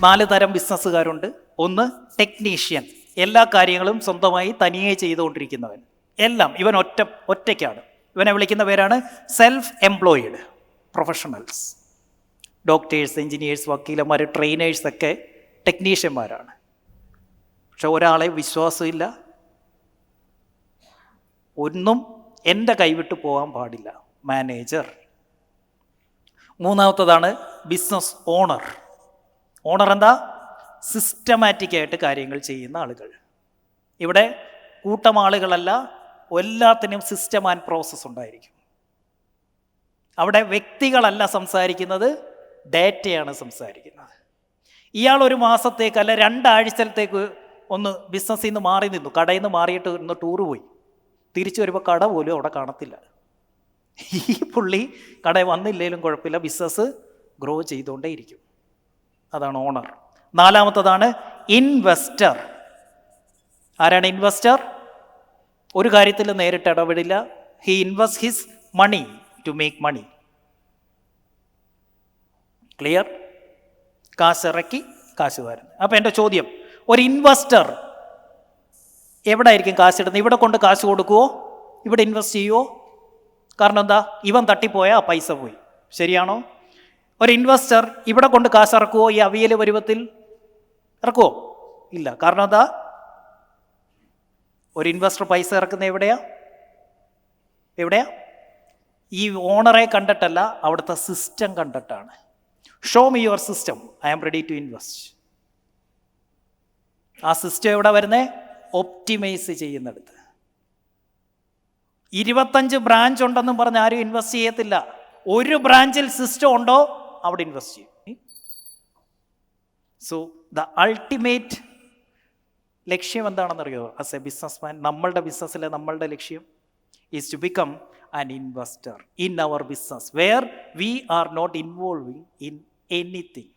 നാല് തരം ബിസിനസ്സുകാരുണ്ട്. ഒന്ന് ടെക്നീഷ്യൻ. എല്ലാ കാര്യങ്ങളും സ്വന്തമായി തനിയെ ചെയ്തുകൊണ്ടിരിക്കുന്നവൻ. എല്ലാം ഇവൻ ഒറ്റ ഒറ്റയ്ക്കാണ്. ഇവനെ വിളിക്കുന്ന പേരാണ് self employed professionals doctors engineers വക്കീലന്മാർ trainers ഒക്കെ ടെക്നീഷ്യന്മാരാണ് പക്ഷെ ഒരാളെ വിശ്വാസമില്ല. ഒന്നും എന്റെ കൈവിട്ട് പോകാൻ പാടില്ല. മാനേജർ മൂന്നാമത്തതാണ് ബിസിനസ് ഓണർ ഓണർ എന്താ? സിസ്റ്റമാറ്റിക് ആയിട്ട് കാര്യങ്ങൾ ചെയ്യുന്ന ആളുകൾ. ഇവിടെ കൂട്ടം ആളുകളല്ല എല്ലാത്തിനും സിസ്റ്റം ആൻഡ് പ്രോസസ് ഉണ്ടായിരിക്കും. അവിടെ വ്യക്തികളല്ല സംസാരിക്കുന്നത് ഡേറ്റയാണ് സംസാരിക്കുന്നത്. ഇയാൾ ഒരു മാസത്തേക്ക് അല്ല രണ്ടാഴ്ചത്തേക്ക് ഒന്ന് ബിസിനസ്സിൽ നിന്ന് മാറി നിന്നു. കടയിൽ നിന്ന് മാറിയിട്ട് ഒന്ന് ടൂറ് പോയി. തിരിച്ചു വരുമ്പോൾ കട പോലും അവിടെ കാണത്തില്ല. ഈ പുള്ളി കട വന്നില്ലെങ്കിലും കുഴപ്പമില്ല. ബിസിനസ് ഗ്രോ ചെയ്തുകൊണ്ടേയിരിക്കും. അതാണ് ഓണർ നാലാമത്തതാണ് ഇൻവെസ്റ്റർ ആരാണ് ഇൻവെസ്റ്റർ ഒരു കാര്യത്തിൽ നേരിട്ട് ഇടപെടില്ല. He invest his money to make money clear കാശ് ഇറക്കി കാശ് വരുന്നത് അപ്പം എന്റെ ചോദ്യം ഒരു ഇൻവെസ്റ്റർ എവിടെ ആയിരിക്കും കാശ് ഇടുന്നത്? ഇവിടെ കൊണ്ട് കാശ് കൊടുക്കുവോ? ഇവിടെ ഇൻവെസ്റ്റ് ചെയ്യുവോ? കാരണം എന്താ? ഇവൻ തട്ടിപ്പോയാൽ പൈസ പോയി. ശരിയാണോ? ഒരു ഇൻവെസ്റ്റർ ഇവിടെ കൊണ്ട് കാശ് ഇറക്കുവോ? ഈ അവിയൽ പരുവത്തിൽ ഇറക്കുവോ? ഇല്ല. കാരണം എന്താ? ഒരു ഇൻവെസ്റ്റർ പൈസ ഇറക്കുന്ന എവിടെയാ? എവിടെയാ? ഈ ഓണറെ കണ്ടിട്ടല്ല അവിടുത്തെ സിസ്റ്റം കണ്ടിട്ടാണ്. Show me your system I am ready to invest ആ സിസ്റ്റം എവിടെ വരുന്നേ? ഒപ്റ്റിമൈസ് ചെയ്യുന്നിടത്ത്. ഇരുപത്തഞ്ച് ബ്രാഞ്ച് ഉണ്ടെന്നും പറഞ്ഞ് ആരും ഇൻവെസ്റ്റ് ചെയ്യത്തില്ല. ഒരു ബ്രാഞ്ചിൽ സിസ്റ്റം ഉണ്ടോ? അവിടെ ഇൻവെസ്റ്റ് ചെയ്യും. സോ ദ അൾട്ടിമേറ്റ് ലക്ഷ്യം എന്താണെന്നറിയോ? ആസ് എ ബിസിനസ് മാൻ നമ്മളുടെ ബിസിനസ്സിലെ നമ്മളുടെ ലക്ഷ്യം? Is to become an investor in our business where we are not involving in anything